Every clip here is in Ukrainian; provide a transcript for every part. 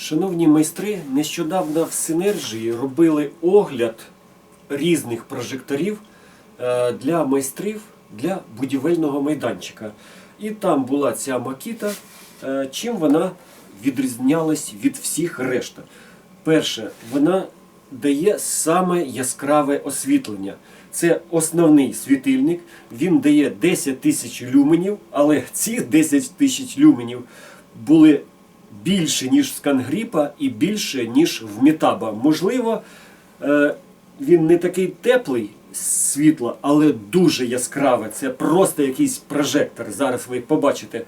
Шановні майстри, нещодавно в Синержії робили огляд різних прожекторів е, для майстрів для будівельного майданчика. І там була ця макіта. Е, Чим вона відрізнялась від всіх решта? Перше, вона дає саме яскраве освітлення. Це основний світильник. Він дає 10 тисяч люменів, але ці 10 тисяч люменів були більше, ніж в Скангріпа, і більше, ніж в Мітаба. Можливо, е, він не такий теплий світло, але дуже яскраве. Це просто якийсь прожектор. Зараз ви побачите.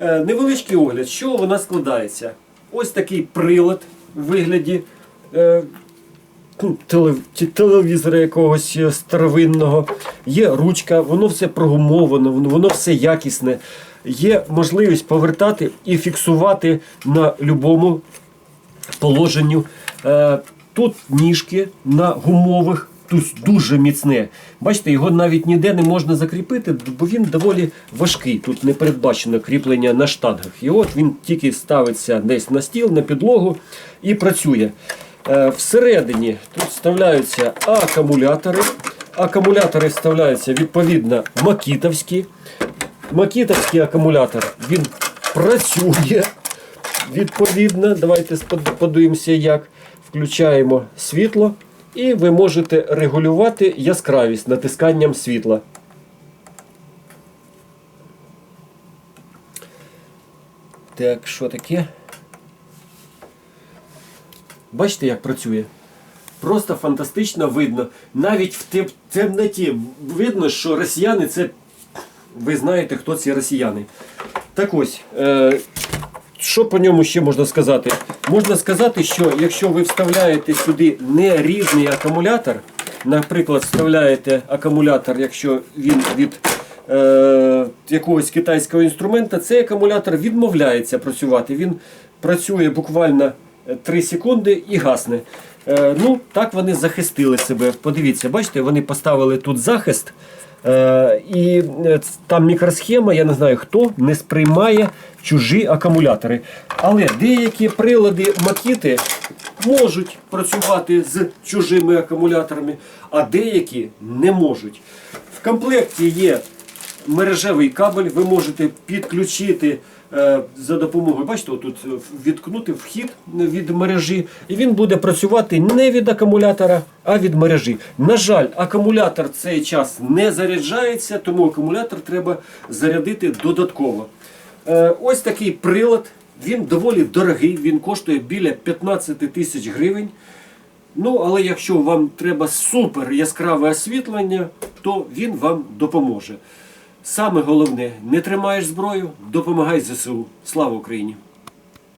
Е, Невеличкий огляд, з чого вона складається. Ось такий прилад в вигляді е, телевізора якогось старовинного. Є ручка, воно все прогумовано, воно все якісне. Є можливість повертати і фіксувати на будь-якому положенню. Е, Тут ніжки на гумових, тут дуже міцне. Бачите, його навіть ніде не можна закріпити, бо він доволі важкий. Тут не передбачено кріплення на штангах. І от він тільки ставиться десь на стіл, на підлогу і працює. Е, Всередині тут вставляються акумулятори. Акумулятори вставляються відповідно макітовські. Макітовський акумулятор він працює. Відповідно, давайте подивимося, як включаємо світло, і ви можете регулювати яскравість натисканням світла. Так, що таке? Бачите, як працює? Просто фантастично видно. Навіть в темноті видно, що росіяни це. Ви знаєте, хто ці росіяни. Так ось, е, що по ньому ще можна сказати? Можна сказати, що якщо ви вставляєте сюди не різний акумулятор, наприклад, вставляєте акумулятор, якщо він від е, якогось китайського інструмента, цей акумулятор відмовляється працювати. Він працює буквально 3 секунди і гасне. Е, ну, так вони захистили себе. Подивіться, бачите, вони поставили тут захист. Е, і е, там мікросхема, я не знаю хто, не сприймає чужі акумулятори. Але деякі прилади макіти можуть працювати з чужими акумуляторами, а деякі не можуть. В комплекті є мережевий кабель, ви можете підключити за допомогою, бачите, тут відкнути вхід від мережі, і він буде працювати не від акумулятора, а від мережі. На жаль, акумулятор цей час не заряджається, тому акумулятор треба зарядити додатково. Е, ось такий прилад. Він доволі дорогий, він коштує біля 15 тисяч гривень. Ну, але якщо вам треба супер яскраве освітлення, то він вам допоможе. Саме головне, не тримаєш зброю, допомагай ЗСУ. Слава Україні!